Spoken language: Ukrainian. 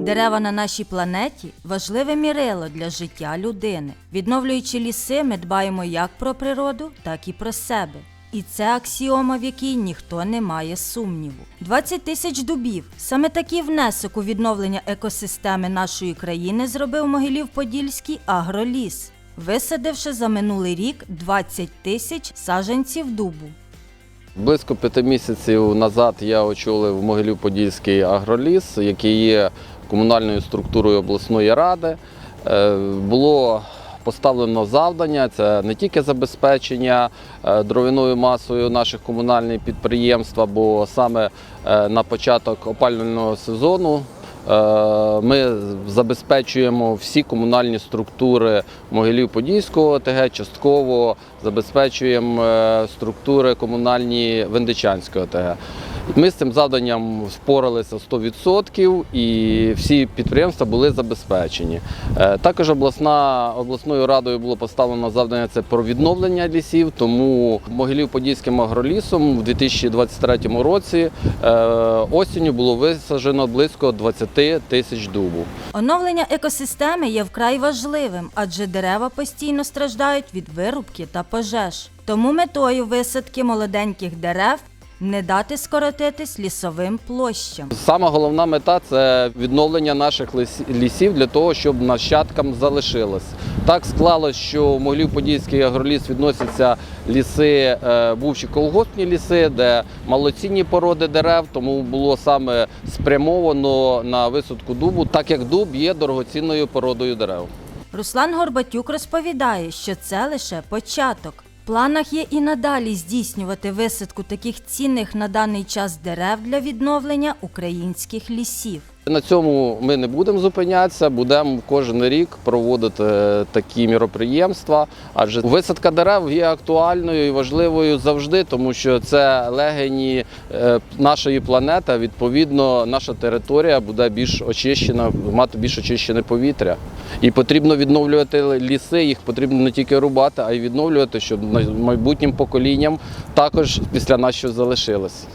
Дерева на нашій планеті важливе мірило для життя людини. Відновлюючи ліси, ми дбаємо як про природу, так і про себе. І це аксіома, в якій ніхто не має сумніву. 20 тисяч дубів. Саме такий внесок у відновлення екосистеми нашої країни зробив Могилів-Подільський агроліс, висадивши за минулий рік 20 тисяч саджанців дубу. Близько п'яти місяців назад я очолив Могилів-Подільський агроліс, який є комунальною структурою обласної ради. Е, Було поставлено завдання це не тільки забезпечення е, дровяною масою наших комунальних підприємств, бо саме е, на початок опалювального сезону Ми забезпечуємо всі комунальні структури Могилів-Подільського ОТГ, частково забезпечуємо е, структури комунальні Вендичанського ОТГ. Ми з цим завданням впоралися 100% і всі підприємства були забезпечені. Е, Також обласна, обласною радою було поставлено завдання це про відновлення лісів, тому Могилів-Подільським агролісом у 2023 році е, осінню було висаджено близько 20 тисяч дубу. Оновлення екосистеми є вкрай важливим, адже дерева постійно страждають від вирубки та пожеж. Тому метою висадки молоденьких дерев не дати скоротитись лісовим площам. Сама головна мета це відновлення наших лісів для того, щоб нащадкам залишилось. Так склалось, що в Могилів-Подільський агроліс відносяться ліси, е, бувші колгоспні ліси, де малоцінні породи дерев, тому було саме спрямовано на висадку дубу, так як дуб є дорогоцінною породою дерев. Руслан Горбатюк розповідає, що це лише початок. Планах є і надалі здійснювати висадку таких цінних на даний час дерев для відновлення українських лісів. На цьому ми не будемо зупинятися, будемо кожен рік проводити такі міроприємства. Адже висадка дерев є актуальною і важливою завжди, тому що це легені е, нашої планети. Відповідно, наша територія буде більш очищена, мати більш очищене повітря. І потрібно відновлювати ліси. Їх потрібно не тільки рубати, а й відновлювати, щоб майбутнім поколінням також після нас щось залишилось.